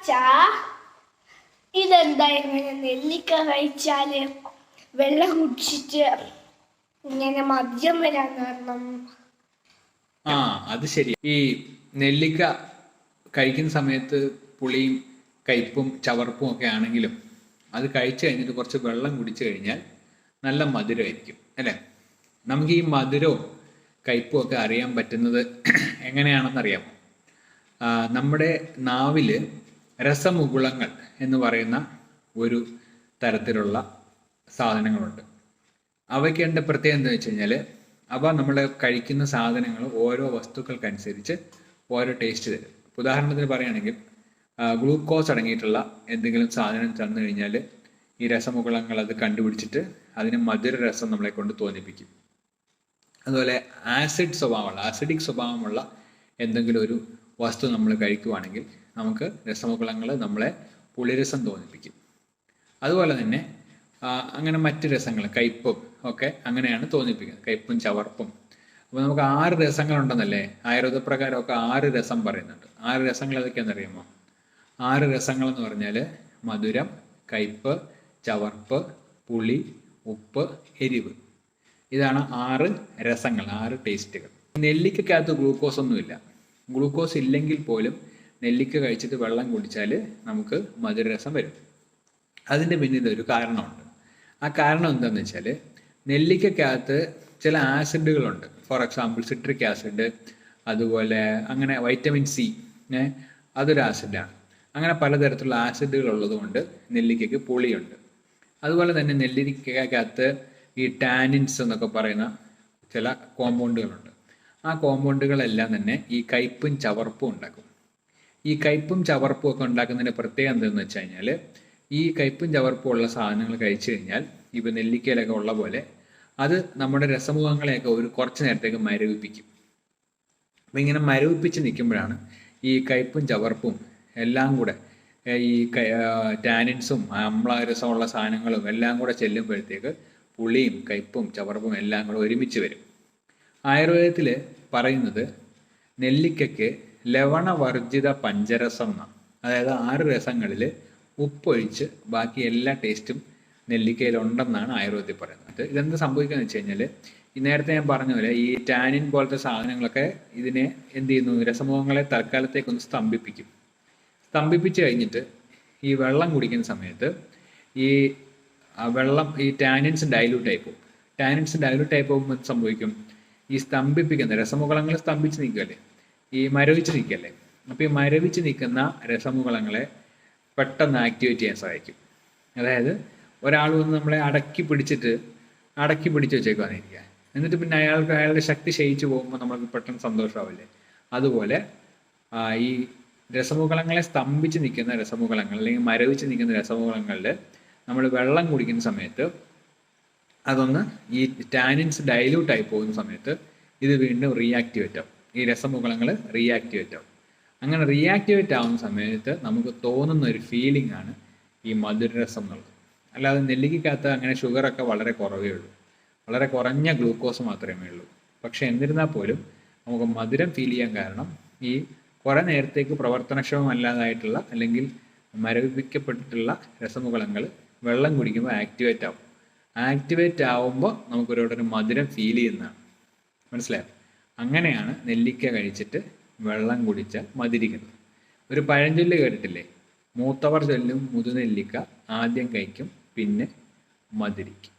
ചാ. ഇതെന്താ ഇങ്ങനെ നെല്ലിക്ക കഴിച്ചാൽ വെള്ളം കുടിച്ചിട്ട് ഇങ്ങനെ മദ്യം വരാൻ കാരണം? ആ അത് ശരി. ഈ നെല്ലിക്ക കഴിക്കുന്ന സമയത്ത് പുളിയും കയ്പും ചവർപ്പും ഒക്കെ ആണെങ്കിലും അത് കഴിച്ചു കഴിഞ്ഞിട്ട് കുറച്ച് വെള്ളം കുടിച്ചു കഴിഞ്ഞാൽ നല്ല മധുരമായിരിക്കും അല്ലേ? നമുക്ക് ഈ മധുരവും കയ്പും ഒക്കെ അറിയാൻ പറ്റുന്നത് എങ്ങനെയാണെന്ന് അറിയാമോ നമ്മുടെ നാവിൽ രസമുകുളങ്ങൾ എന്ന് പറയുന്ന ഒരു തരത്തിലുള്ള സാധനങ്ങളുണ്ട്. അവയ്ക്ക് എന്റെ പ്രത്യേകത എന്താ വെച്ച് കഴിഞ്ഞാൽ അവ നമ്മൾ കഴിക്കുന്ന സാധനങ്ങൾ ഓരോ വസ്തുക്കൾക്കനുസരിച്ച് ഓരോ ടേസ്റ്റ് തരും. ഉദാഹരണത്തിന് പറയുകയാണെങ്കിൽ ഗ്ലൂക്കോസ് അടങ്ങിയിട്ടുള്ള എന്തെങ്കിലും സാധനം തന്നു കഴിഞ്ഞാൽ ഈ രസമുകുളങ്ങൾ അത് കണ്ടുപിടിച്ചിട്ട് അതിന് മധുര രസം നമ്മളെ കൊണ്ട് തോന്നിപ്പിക്കും. അതുപോലെ ആസിഡ് സ്വഭാവമുള്ള ആസിഡിക് സ്വഭാവമുള്ള എന്തെങ്കിലും ഒരു വസ്തു നമ്മൾ കഴിക്കുവാണെങ്കിൽ നമുക്ക് രസമുകുളങ്ങൾ നമ്മളെ പുളിരസം തോന്നിപ്പിക്കും. അതുപോലെ തന്നെ അങ്ങനെ മറ്റ് രസങ്ങൾ കയ്പും ഒക്കെ അങ്ങനെയാണ് തോന്നിപ്പിക്കുന്നത് കയ്പും ചവർപ്പും. അപ്പോൾ നമുക്ക് ആറ് രസങ്ങളുണ്ടെന്നല്ലേ? ആയുർവേദ പ്രകാരമൊക്കെ ആറ് രസം പറയുന്നുണ്ട്. ആറ് രസങ്ങൾ ഏതൊക്കെയാണെന്ന് അറിയുമോ? ആറ് രസങ്ങൾ എന്ന് പറഞ്ഞാൽ മധുരം കയ്പ് ചവർപ്പ് പുളി ഉപ്പ് എരിവ്. ഇതാണ് ആറ് രസങ്ങൾ ആറ് ടേസ്റ്റുകൾ. നെല്ലിക്കകത്ത് ഗ്ലൂക്കോസ് ഒന്നുമില്ല ഗ്ലൂക്കോസ് ഇല്ലെങ്കിൽ പോലും നെല്ലിക്ക കഴിച്ചിട്ട് വെള്ളം കുടിച്ചാൽ നമുക്ക് മധുരരസം വരും. അതിന്റെ പിന്നിൽ ഒരു കാരണമുണ്ട്. ആ കാരണം എന്താണെന്ന് വെച്ചാൽ നെല്ലിക്കകത്ത് ചില ആസിഡുകളുണ്ട്. ഫോർ എക്സാമ്പിൾ സിട്രിക് ആസിഡ് അതുപോലെ അങ്ങനെ വൈറ്റമിൻ സി അതൊരു ആസിഡാണ് അങ്ങനെ പലതരത്തിലുള്ള ആസിഡുകൾ ഉള്ളതുകൊണ്ട് നെല്ലിക്കയ്ക്ക് പുളിയുണ്ട്. അതുപോലെ തന്നെ നെല്ലിക്കകത്ത് ഈ ടാനിൻസ് എന്നൊക്കെ പറയുന്ന ചില കോമ്പൗണ്ടുകളുണ്ട് ആ കോമ്പൗണ്ടുകളെല്ലാം തന്നെ ഈ കയ്പും ചവർപ്പും ഉണ്ടാക്കും. ഈ കയ്പും ചവർപ്പും ഒക്കെ ഉണ്ടാക്കുന്നതിന് പ്രത്യേകത എന്താണെന്ന് വെച്ച് കഴിഞ്ഞാൽ ഈ കയ്പും ചവർപ്പും ഉള്ള സാധനങ്ങൾ കഴിച്ചു കഴിഞ്ഞാൽ ഇപ്പം നെല്ലിക്കയിലൊക്കെ ഉള്ള പോലെ അത് നമ്മുടെ രസമുഖങ്ങളെയൊക്കെ ഒരു കുറച്ച് നേരത്തേക്ക് മരവിപ്പിക്കും. അപ്പം ഇങ്ങനെ മരവിപ്പിച്ച് നിൽക്കുമ്പോഴാണ് ഈ കയ്പും ചവർപ്പും എല്ലാം കൂടെ ഈ ടാനിൻസും അമ്ലരസമുള്ള സാധനങ്ങളും എല്ലാം കൂടെ ചെല്ലുമ്പോഴത്തേക്ക് പുളിയും കയ്പും ചവർപ്പും എല്ലാം കൂടെ ഒരുമിച്ച് വരും. ആയുർവേദത്തിൽ പറയുന്നത് നെല്ലിക്കയ്ക്ക് ലവണവർജിത പഞ്ചരസം എന്നാണ്. അതായത് ആറ് രസങ്ങളിൽ ഉപ്പൊഴിച്ച് ബാക്കി എല്ലാ ടേസ്റ്റും നെല്ലിക്കയിലുണ്ടെന്നാണ് ആയുർവേദത്തിൽ പറയുന്നത്. ഇതെന്ത് സംഭവിക്കുന്നത് വെച്ച് കഴിഞ്ഞാൽ നേരത്തെ ഞാൻ പറഞ്ഞ പോലെ ഈ ടാനിൻ പോലത്തെ സാധനങ്ങളൊക്കെ ഇതിനെ എന്ത് ചെയ്യുന്നു രസമുഖങ്ങളെ തൽക്കാലത്തേക്കൊന്ന് സ്തംഭിപ്പിക്കും. സ്തംഭിപ്പിച്ച് കഴിഞ്ഞിട്ട് ഈ വെള്ളം കുടിക്കുന്ന സമയത്ത് ഈ വെള്ളം ഈ ടാനിൻസ് ഡൈലൂട്ട് ആയി പോകും. ടാനിൻസ് ഡൈലൂട്ട് ആയി പോകുമ്പോൾ സംഭവിക്കും? ഈ സ്തംഭിപ്പിക്കുന്ന രസമുഖങ്ങൾ സ്തംഭിച്ച് നിൽക്കല്ലേ ഈ മരവിച്ച് നിൽക്കല്ലേ? അപ്പോൾ ഈ മരവിച്ച് നിൽക്കുന്ന രസമുകളങ്ങളെ പെട്ടെന്ന് ആക്ടിവേറ്റ് ചെയ്യാൻ സഹായിക്കും. അതായത് ഒരാൾ വന്ന് നമ്മളെ അടക്കി പിടിച്ചിട്ട് അടക്കി പിടിച്ച് വെച്ചേക്കുവാന്നിരിക്കുക എന്നിട്ട് പിന്നെ അയാൾക്ക് അയാളുടെ ശക്തി ക്ഷയിച്ചു പോകുമ്പോൾ നമ്മൾക്ക് പെട്ടെന്ന് സന്തോഷമാവില്ലേ? അതുപോലെ ഈ രസമുകളങ്ങളെ സ്തംഭിച്ച് നിൽക്കുന്ന രസമുകളങ്ങൾ അല്ലെങ്കിൽ മരവിച്ച് നിൽക്കുന്ന രസമുകളങ്ങളിൽ നമ്മൾ വെള്ളം കുടിക്കുന്ന സമയത്ത് അതൊന്ന് ഈ ടാനിൻസ് ഡൈല്യൂട്ട് ആയി പോകുന്ന സമയത്ത് ഇത് വീണ്ടും റീആക്ടിവേറ്റ് ആവും. ഈ രസമുകളങ്ങൾ റീആക്ടിവേറ്റ് ആവും. അങ്ങനെ റീആക്ടിവേറ്റ് ആവുന്ന സമയത്ത് നമുക്ക് തോന്നുന്ന ഒരു ഫീലിംഗ് ആണ് ഈ മധുരരസം എന്നുള്ളത്. അല്ലാതെ നെല്ലിക്കകത്ത് അങ്ങനെ ഷുഗറൊക്കെ വളരെ കുറവേ ഉള്ളൂ. വളരെ കുറഞ്ഞ ഗ്ലൂക്കോസ് മാത്രമേ ഉള്ളൂ. പക്ഷെ എന്നിരുന്നാൽ പോലും നമുക്ക് മധുരം ഫീൽ ചെയ്യാൻ കാരണം ഈ കുറെ നേരത്തേക്ക് പ്രവർത്തനക്ഷമമല്ലാതായിട്ടുള്ള അല്ലെങ്കിൽ മരവിപ്പിക്കപ്പെട്ടിട്ടുള്ള രസമുകളങ്ങൾ വെള്ളം കുടിക്കുമ്പോൾ ആക്ടിവേറ്റ് ആവും. ആക്ടിവേറ്റ് ആവുമ്പോൾ നമുക്ക് ഒരുപാട് മധുരം ഫീൽ ചെയ്യുന്നതാണ്. മനസ്സിലായോ? അങ്ങനെയാണ് നെല്ലിക്ക കഴിച്ചിട്ട് വെള്ളം കുടിച്ചാൽ മതിരിക്കുന്നത്. ഒരു പഴഞ്ചൊല്ല് കേട്ടിട്ടില്ലേ? മൂത്തവർ ചൊല്ലും മുതുനെല്ലിക്ക ആദ്യം കഴിക്കും പിന്നെ മധുരിക്കും